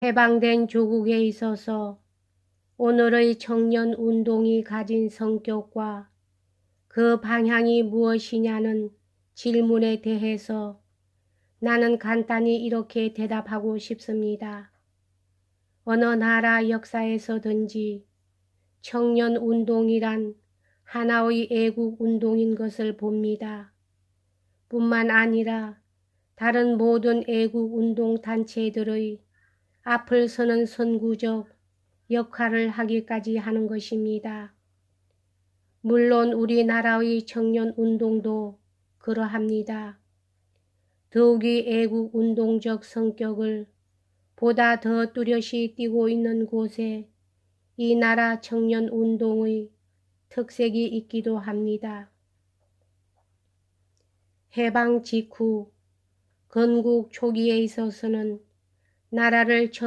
해방된 조국에 있어서 오늘의 청년 운동이 가진 성격과 그 방향이 무엇이냐는 질문에 대해서 나는 간단히 이렇게 대답하고 싶습니다. 어느 나라 역사에서든지 청년 운동이란 하나의 애국 운동인 것을 봅니다. 뿐만 아니라 다른 모든 애국 운동 단체들의 앞을 서는 선구적 역할을 하기까지 하는 것입니다. 물론 우리나라의 청년 운동도 그러합니다. 더욱이 애국 운동적 성격을 보다 더 뚜렷이 띠고 있는 곳에 이 나라 청년 운동의 특색이 있기도 합니다. 해방 직후 건국 초기에 있어서는 나라를 처음